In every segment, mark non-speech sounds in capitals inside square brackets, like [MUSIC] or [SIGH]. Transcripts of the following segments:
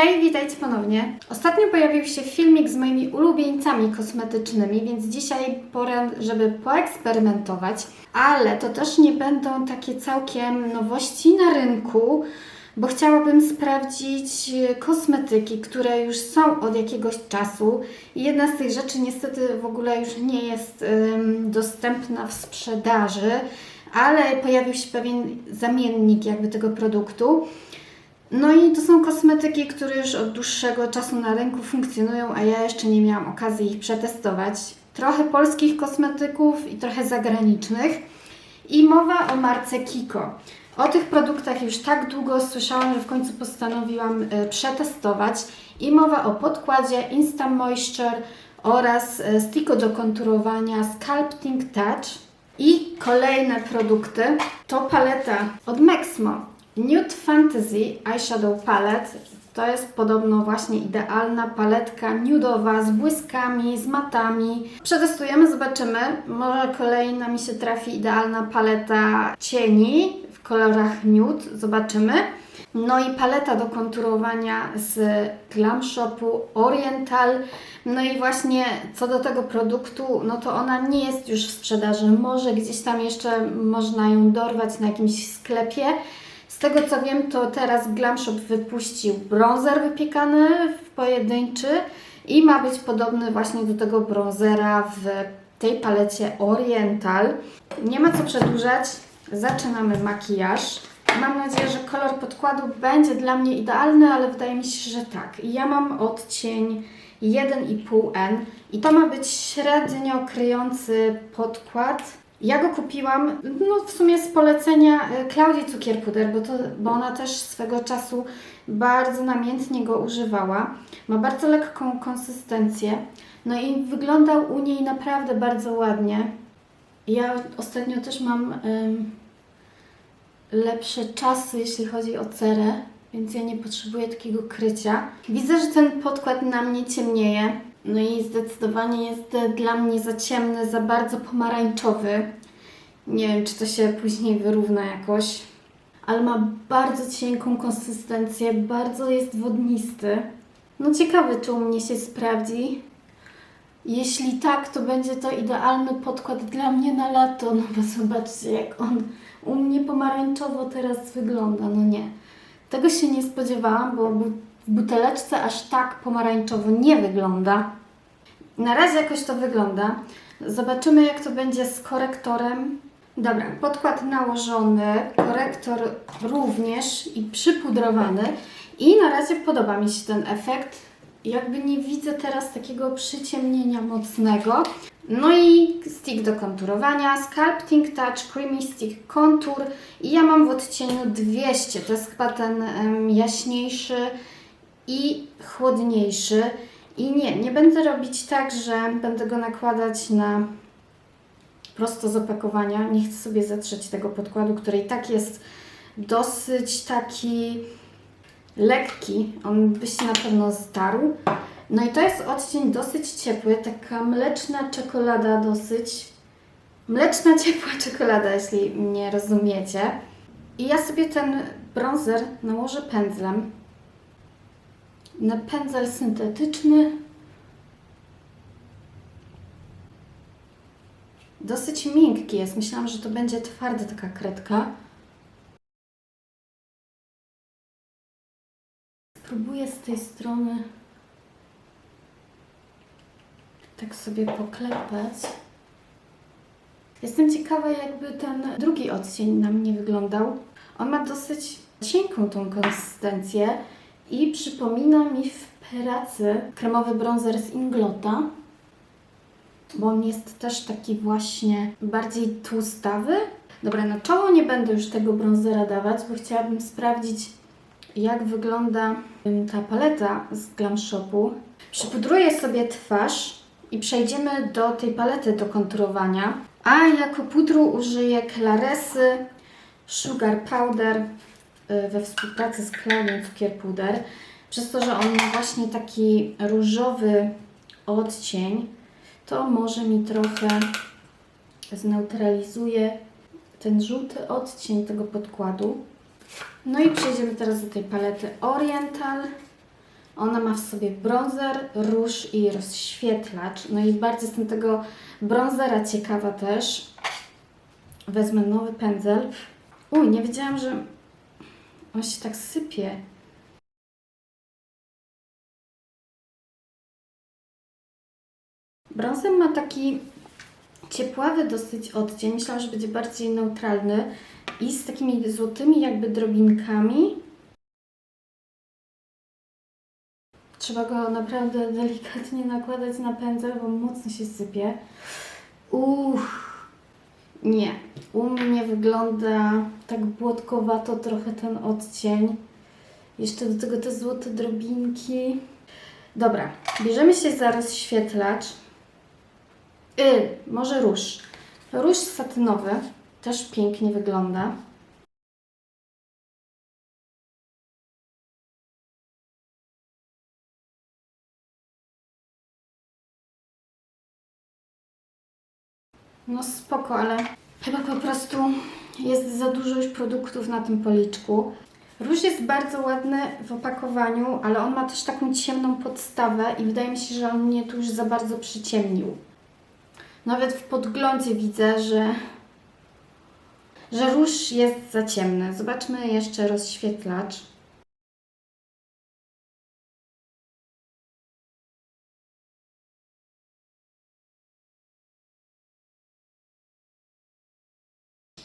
Hej, witajcie ponownie. Ostatnio pojawił się filmik z moimi ulubieńcami kosmetycznymi, więc dzisiaj pora, żeby poeksperymentować, ale to też nie będą takie całkiem nowości na rynku, bo chciałabym sprawdzić e, kosmetyki, które już są od jakiegoś czasu. I jedna z tych rzeczy niestety w ogóle już nie jest ym, dostępna w sprzedaży, ale pojawił się pewien zamiennik jakby tego produktu. No i to są kosmetyki, które już od dłuższego czasu na rynku funkcjonują, a ja jeszcze nie miałam okazji ich przetestować. Trochę polskich kosmetyków i trochę zagranicznych. I mowa o marce Kiko. O tych produktach już tak długo słyszałam, że w końcu postanowiłam e, przetestować. I mowa o podkładzie Insta Moisture oraz e, sticku do konturowania Sculpting Touch. I kolejne produkty to paleta od Maxmo. Nude Fantasy Eyeshadow Palette. To jest podobno właśnie idealna paletka nudowa z błyskami, z matami. Przetestujemy, zobaczymy. Może kolejna mi się trafi idealna paleta cieni w kolorach nude. Zobaczymy. No i paleta do konturowania z Glam Shopu Oriental. No i właśnie co do tego produktu, no to ona nie jest już w sprzedaży. Może gdzieś tam jeszcze można ją dorwać na jakimś sklepie. Z tego co wiem, to teraz Glam Shop wypuścił bronzer wypiekany w pojedynczy i ma być podobny właśnie do tego bronzera w tej palecie Oriental. Nie ma co przedłużać, zaczynamy makijaż. Mam nadzieję, że kolor podkładu będzie dla mnie idealny, ale wydaje mi się, że tak. Ja mam odcień 1,5N i to ma być średnio kryjący podkład. Ja go kupiłam, no w sumie z polecenia e, Klaudii Cukierpuder, bo, to, bo ona też swego czasu bardzo namiętnie go używała. Ma bardzo lekką konsystencję, no i wyglądał u niej naprawdę bardzo ładnie. Ja ostatnio też mam em, lepsze czasy, jeśli chodzi o cerę, więc ja nie potrzebuję takiego krycia. Widzę, że ten podkład na mnie ciemnieje. No i zdecydowanie jest dla mnie za ciemny, za bardzo pomarańczowy. Nie wiem, czy to się później wyrówna jakoś. Ale ma bardzo cienką konsystencję, bardzo jest wodnisty. No ciekawy, czy u mnie się sprawdzi. Jeśli tak, to będzie to idealny podkład dla mnie na lato. No bo zobaczcie, jak on u mnie pomarańczowo teraz wygląda. No nie. Tego się nie spodziewałam, bo bu- w buteleczce aż tak pomarańczowo nie wygląda. Na razie jakoś to wygląda. Zobaczymy, jak to będzie z korektorem. Dobra, podkład nałożony, korektor również i przypudrowany. I na razie podoba mi się ten efekt. Jakby nie widzę teraz takiego przyciemnienia mocnego. No i stick do konturowania, Sculpting Touch Creamy Stick Contour i ja mam w odcieniu 200, to jest chyba ten em, jaśniejszy i chłodniejszy. I nie, nie będę robić tak, że będę go nakładać na prosto z opakowania. Nie chcę sobie zetrzeć tego podkładu, który i tak jest dosyć taki lekki. On by się na pewno zdarł. No i to jest odcień dosyć ciepły, taka mleczna czekolada dosyć. Mleczna [LAUGHS] ciepła czekolada, jeśli mnie rozumiecie. I ja sobie ten bronzer nałożę pędzlem. Na pędzel syntetyczny. Dosyć miękki jest. Myślałam, że to będzie twarda taka kredka. Spróbuję z tej strony tak sobie poklepać. Jestem ciekawa, jakby ten drugi odcień na mnie wyglądał. On ma dosyć cienką tą konsystencję i przypomina mi w pracy kremowy bronzer z Inglota, bo on jest też taki właśnie bardziej tłustawy. Dobra, na czoło nie będę już tego bronzera dawać, bo chciałabym sprawdzić, jak wygląda ta paleta z Glam Shopu. Przypudruję sobie twarz i przejdziemy do tej palety do konturowania. A jako pudru użyję Claresy Sugar Powder we współpracy z Claudią Cukier Puder. Przez to, że on ma właśnie taki różowy odcień, to może mi trochę zneutralizuje ten żółty odcień tego podkładu. No i przejdziemy teraz do tej palety Oriental. Ona ma w sobie bronzer, róż i rozświetlacz. No i bardzo jestem tego bronzera ciekawa też. Wezmę nowy pędzel. Uj, nie wiedziałam, że on się tak sypie. Brązer ma taki ciepławy dosyć odcień. Myślałam, że będzie bardziej neutralny i z takimi złotymi jakby drobinkami. Trzeba go naprawdę delikatnie nakładać na pędzel, bo mocno się sypie. Uff. Nie. U mnie wygląda tak błotkowato trochę ten odcień. Jeszcze do tego te złote drobinki. Dobra, bierzemy się za rozświetlacz. Y, może róż. Róż satynowy też pięknie wygląda. No spoko, ale chyba po prostu jest za dużo już produktów na tym policzku. Róż jest bardzo ładny w opakowaniu, ale on ma też taką ciemną podstawę i wydaje mi się, że on mnie tu już za bardzo przyciemnił. Nawet w podglądzie widzę, że, że róż jest za ciemny. Zobaczmy jeszcze rozświetlacz.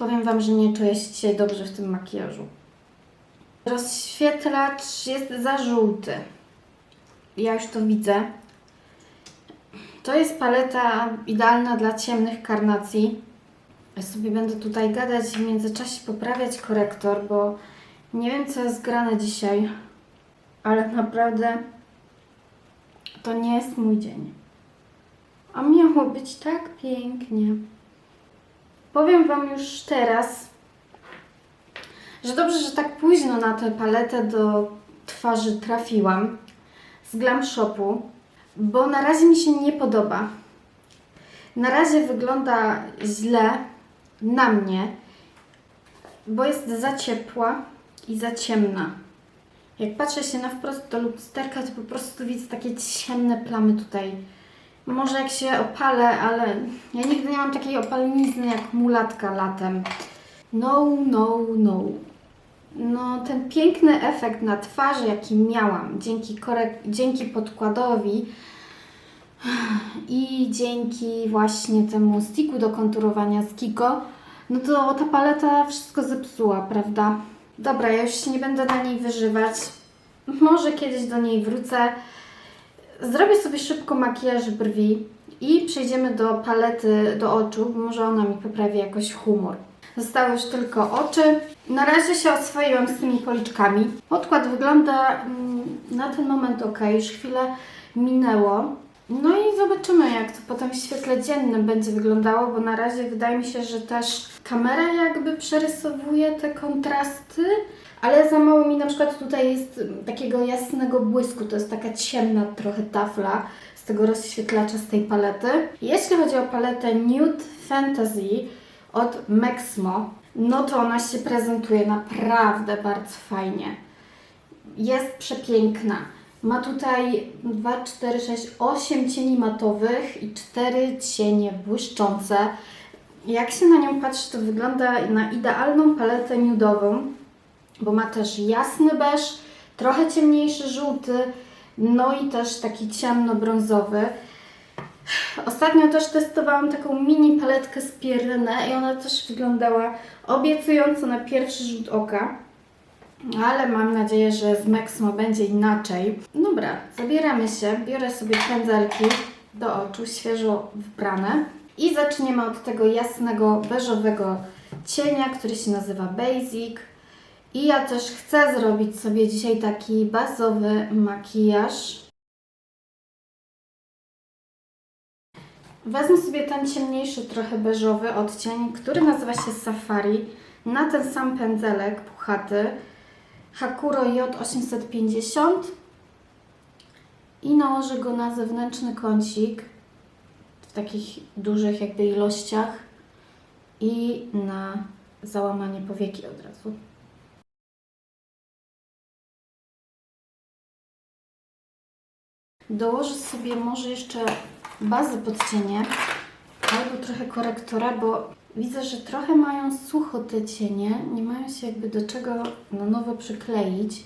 Powiem Wam, że nie czuję się dobrze w tym makijażu. Rozświetlacz jest za żółty. Ja już to widzę. To jest paleta idealna dla ciemnych karnacji. Ja sobie będę tutaj gadać w międzyczasie poprawiać korektor, bo nie wiem co jest grane dzisiaj, ale naprawdę to nie jest mój dzień. A miało być tak pięknie. Powiem Wam już teraz, że dobrze, że tak późno na tę paletę do twarzy trafiłam z Glam Shopu, bo na razie mi się nie podoba. Na razie wygląda źle na mnie, bo jest za ciepła i za ciemna. Jak patrzę się na wprost do lusterka, to po prostu widzę takie ciemne plamy tutaj. Może jak się opalę, ale ja nigdy nie mam takiej opalenizny jak mulatka latem. No, no, no. No, ten piękny efekt na twarzy, jaki miałam dzięki, korek- dzięki podkładowi i dzięki właśnie temu sticku do konturowania z Kiko, no to ta paleta wszystko zepsuła, prawda? Dobra, ja już się nie będę na niej wyżywać. Może kiedyś do niej wrócę. Zrobię sobie szybko makijaż brwi i przejdziemy do palety do oczu, bo może ona mi poprawi jakoś humor. Zostały już tylko oczy. Na razie się oswoiłam z tymi policzkami. Podkład wygląda mm, na ten moment ok, już chwilę minęło. No i zobaczymy, jak to potem w świetle dziennym będzie wyglądało, bo na razie wydaje mi się, że też kamera jakby przerysowuje te kontrasty, ale za mało mi na przykład tutaj jest takiego jasnego błysku, to jest taka ciemna trochę tafla z tego rozświetlacza z tej palety. Jeśli chodzi o paletę Nude Fantasy od Maxmo, no to ona się prezentuje naprawdę bardzo fajnie. Jest przepiękna. Ma tutaj 2, 4, 6, 8 cieni matowych i 4 cienie błyszczące. Jak się na nią patrzy, to wygląda na idealną paletę nudową, bo ma też jasny beż, trochę ciemniejszy żółty, no i też taki ciemno-brązowy. Ostatnio też testowałam taką mini paletkę z Pierre i ona też wyglądała obiecująco na pierwszy rzut oka. Ale mam nadzieję, że z Maxmo będzie inaczej. Dobra, zabieramy się. Biorę sobie pędzelki do oczu, świeżo wbrane. I zaczniemy od tego jasnego, beżowego cienia, który się nazywa Basic. I ja też chcę zrobić sobie dzisiaj taki bazowy makijaż. Wezmę sobie ten ciemniejszy, trochę beżowy odcień, który nazywa się Safari. Na ten sam pędzelek puchaty Hakuro J850 i nałożę go na zewnętrzny kącik w takich dużych jakby ilościach i na załamanie powieki od razu. Dołożę sobie może jeszcze bazę pod cienie albo trochę korektora, bo widzę, że trochę mają sucho te cienie, nie mają się jakby do czego na nowo przykleić.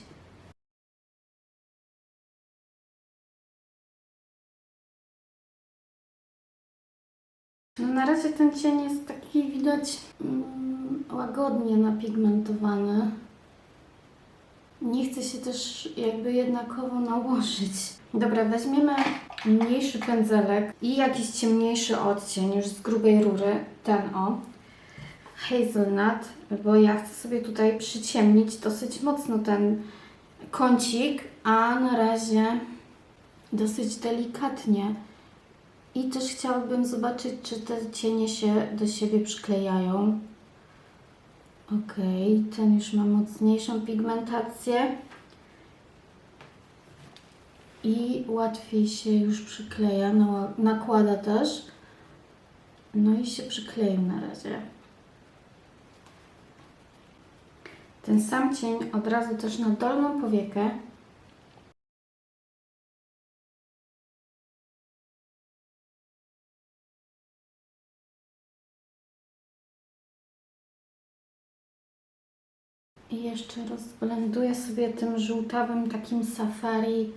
No na razie ten cień jest taki widać mm, łagodnie napigmentowany. Nie chce się też jakby jednakowo nałożyć. Dobra, weźmiemy mniejszy pędzelek i jakiś ciemniejszy odcień już z grubej rury, ten o, hazelnut, bo ja chcę sobie tutaj przyciemnić dosyć mocno ten kącik, a na razie dosyć delikatnie. I też chciałabym zobaczyć, czy te cienie się do siebie przyklejają. Ok, ten już ma mocniejszą pigmentację. I łatwiej się już przykleja, nała- nakłada też. No i się przykleił na razie. Ten sam cień od razu też na dolną powiekę. I jeszcze rozblenduję sobie tym żółtawym takim safari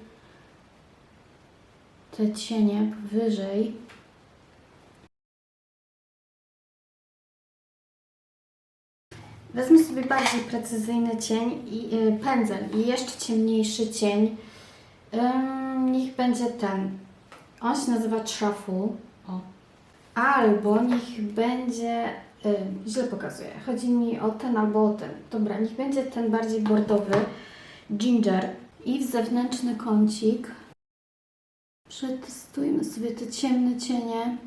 te cienie wyżej. Wezmę sobie bardziej precyzyjny cień i y, pędzel i jeszcze ciemniejszy cień. Ym, niech będzie ten. On się nazywa Truffle. O. Albo niech będzie. Y, źle pokazuję. Chodzi mi o ten albo o ten. Dobra, niech będzie ten bardziej bordowy. Ginger. I w zewnętrzny kącik. Przetestujmy sobie te ciemne cienie.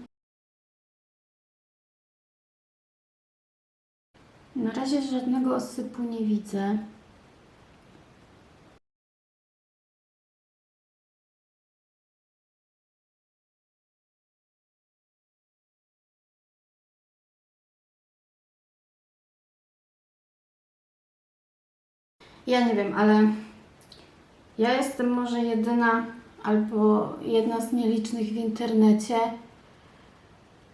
Na razie żadnego osypu nie widzę. Ja nie wiem, ale ja jestem może jedyna albo jedna z nielicznych w internecie,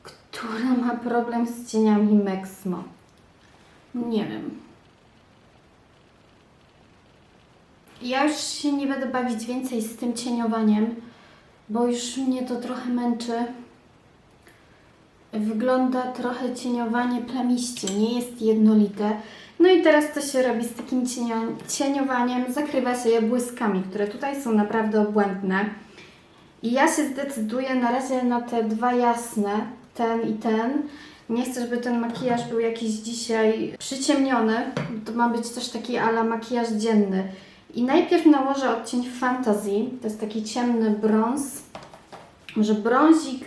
która ma problem z cieniami Mexmo. Nie wiem. Ja już się nie będę bawić więcej z tym cieniowaniem, bo już mnie to trochę męczy. Wygląda trochę cieniowanie plamiście, nie jest jednolite. No i teraz co się robi z takim cienio- cieniowaniem? Zakrywa się je błyskami, które tutaj są naprawdę obłędne. I ja się zdecyduję na razie na te dwa jasne, ten i ten. Nie chcę, żeby ten makijaż był jakiś dzisiaj przyciemniony. To ma być też taki ala makijaż dzienny. I najpierw nałożę odcień Fantasy. To jest taki ciemny brąz. Może brązik,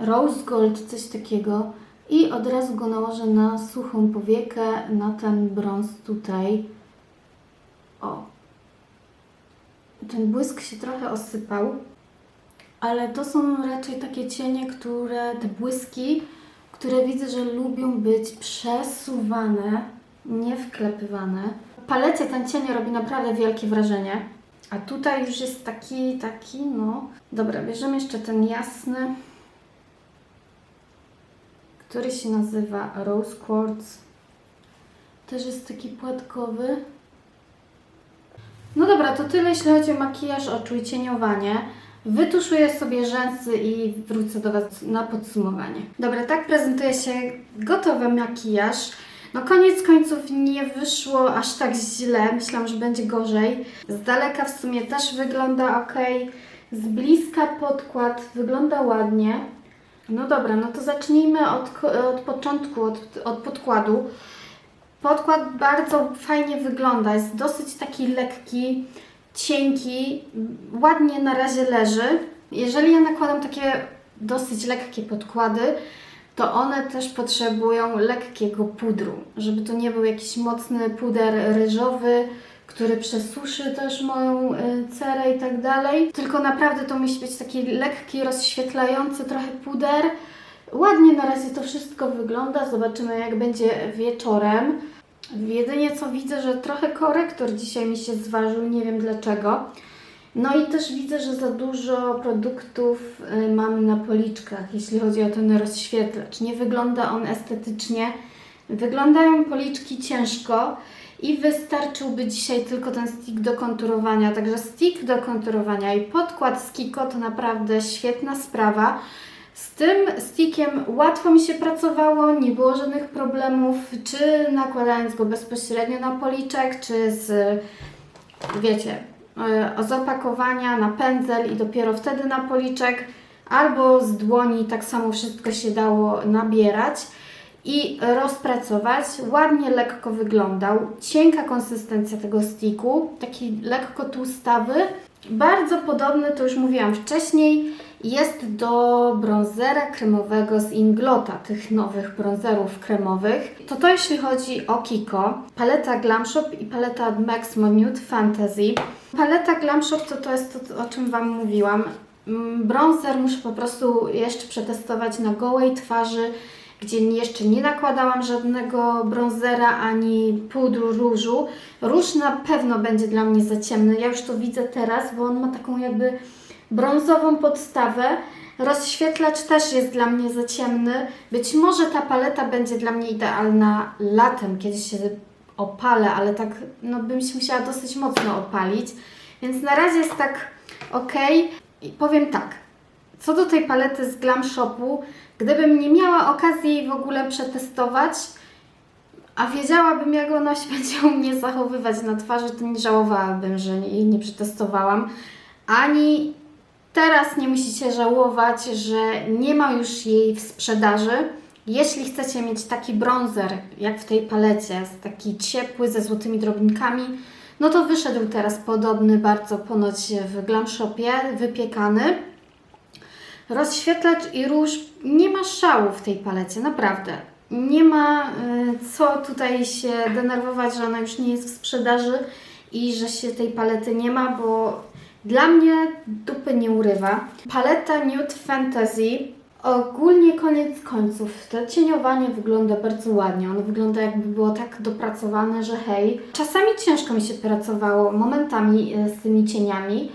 rose gold, coś takiego. I od razu go nałożę na suchą powiekę, na ten brąz tutaj. O. Ten błysk się trochę osypał. Ale to są raczej takie cienie, które, te błyski, które widzę, że lubią być przesuwane, nie wklepywane. Palecie ten cień robi naprawdę wielkie wrażenie. A tutaj już jest taki, taki, no. Dobra, bierzemy jeszcze ten jasny, który się nazywa Rose Quartz. Też jest taki płatkowy. No dobra, to tyle jeśli chodzi o makijaż oczu i cieniowanie. Wytuszuję sobie rzęsy i wrócę do Was na podsumowanie. Dobra, tak prezentuje się gotowy makijaż. No koniec końców nie wyszło aż tak źle. Myślałam, że będzie gorzej. Z daleka w sumie też wygląda ok. Z bliska podkład wygląda ładnie. No dobra, no to zacznijmy od, od początku, od, od podkładu. Podkład bardzo fajnie wygląda, jest dosyć taki lekki, cienki, ładnie na razie leży. Jeżeli ja nakładam takie dosyć lekkie podkłady, to one też potrzebują lekkiego pudru, żeby to nie był jakiś mocny puder ryżowy, który przesuszy też moją y, cerę i tak dalej. Tylko naprawdę to musi być taki lekki, rozświetlający trochę puder. Ładnie na razie to wszystko wygląda. Zobaczymy, jak będzie wieczorem. Jedynie co widzę, że trochę korektor dzisiaj mi się zważył, nie wiem dlaczego. No i też widzę, że za dużo produktów y, mamy na policzkach, jeśli chodzi o ten rozświetlacz. Nie wygląda on estetycznie. Wyglądają policzki ciężko i wystarczyłby dzisiaj tylko ten stick do konturowania. Także stick do konturowania i podkład z Kiko to naprawdę świetna sprawa. Z tym stickiem łatwo mi się pracowało, nie było żadnych problemów, czy nakładając go bezpośrednio na policzek, czy z, wiecie, e, z opakowania na pędzel i dopiero wtedy na policzek, albo z dłoni tak samo wszystko się dało nabierać i rozpracować. Ładnie, lekko wyglądał. Cienka konsystencja tego sticku, taki lekko tłustawy. Bardzo podobny, to już mówiłam wcześniej, jest do bronzera kremowego z Inglota, tych nowych bronzerów kremowych. To to jeśli chodzi o Kiko. Paleta Glam Shop i paleta Maximo Nude Fantasy. Paleta Glam Shop to to jest to, o czym Wam mówiłam. Mm, Bronzer muszę po prostu jeszcze przetestować na gołej twarzy, gdzie jeszcze nie nakładałam żadnego bronzera ani pudru różu. Róż na pewno będzie dla mnie za ciemny. Ja już to widzę teraz, bo on ma taką jakby brązową podstawę. Rozświetlacz też jest dla mnie za ciemny. Być może ta paleta będzie dla mnie idealna latem, kiedy się opalę, ale tak no bym się musiała dosyć mocno opalić. Więc na razie jest tak ok. I powiem tak, co do tej palety z Glam Shopu, gdybym nie miała okazji jej w ogóle przetestować, a wiedziałabym, jak ona się [LAUGHS] będzie u mnie zachowywać na twarzy, to nie żałowałabym, że jej nie przetestowałam. Ani teraz nie musicie żałować, że nie ma już jej w sprzedaży. Jeśli chcecie mieć taki bronzer, jak w tej palecie, taki ciepły, ze złotymi drobinkami, no to wyszedł teraz podobny bardzo ponoć w Glam Shopie, wypiekany. Rozświetlacz i róż nie ma szału w tej palecie, naprawdę. Nie ma y, co tutaj się denerwować, że ona już nie jest w sprzedaży i że się tej palety nie ma, bo dla mnie dupy nie urywa. Paleta Nude Fantasy Ogólnie koniec końców, to cieniowanie wygląda bardzo ładnie. Ono wygląda jakby było tak dopracowane, że hej. Czasami ciężko mi się pracowało momentami e, z tymi cieniami,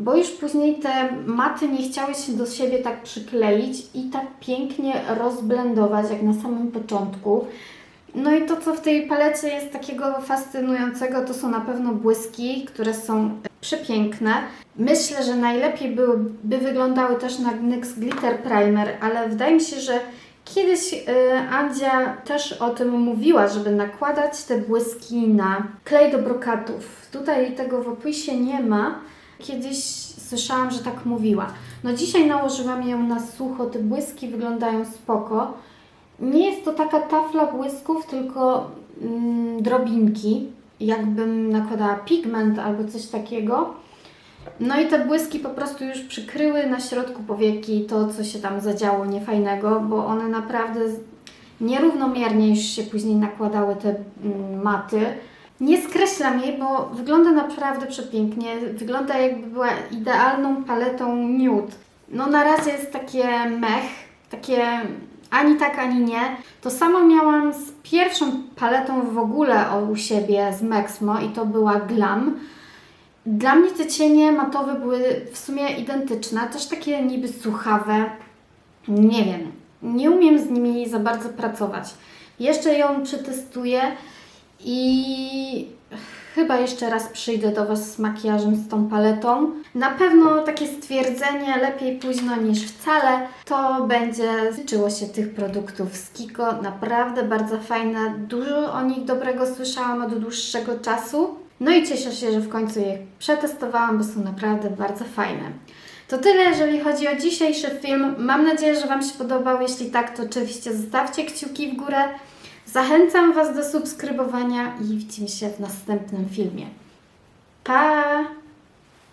bo już później te maty nie chciały się do siebie tak przykleić i tak pięknie rozblendować jak na samym początku. No i to, co w tej palecie jest takiego fascynującego, to są na pewno błyski, które są przepiękne. Myślę, że najlepiej by, by wyglądały też na NYX Glitter Primer, ale wydaje mi się, że kiedyś y, Andzia też o tym mówiła, żeby nakładać te błyski na klej do brokatów. Tutaj tego w opisie nie ma. Kiedyś słyszałam, że tak mówiła. No dzisiaj nałożyłam ją na sucho, te błyski wyglądają spoko. Nie jest to taka tafla błysków, tylko mm, drobinki, jakbym nakładała pigment albo coś takiego. No i te błyski po prostu już przykryły na środku powieki to, co się tam zadziało niefajnego, bo one naprawdę nierównomiernie już się później nakładały te mm, maty. Nie skreślam jej, bo wygląda naprawdę przepięknie. Wygląda jakby była idealną paletą nude. No na razie jest takie mech, takie ani tak, ani nie. To samo miałam z pierwszą paletą w ogóle u siebie z Maxmo i to była Glam. Dla mnie te cienie matowe były w sumie identyczne, też takie niby suchawe. Nie wiem, nie umiem z nimi za bardzo pracować. Jeszcze ją przetestuję i chyba jeszcze raz przyjdę do Was z makijażem z tą paletą. Na pewno takie stwierdzenie lepiej późno niż wcale to będzie tyczyło się tych produktów z Kiko. Naprawdę bardzo fajne, dużo o nich dobrego słyszałam od dłuższego czasu. No i cieszę się, że w końcu je przetestowałam, bo są naprawdę bardzo fajne. To tyle, jeżeli chodzi o dzisiejszy film. Mam nadzieję, że Wam się podobał. Jeśli tak, to oczywiście zostawcie kciuki w górę. Zachęcam Was do subskrybowania i widzimy się w następnym filmie. Pa!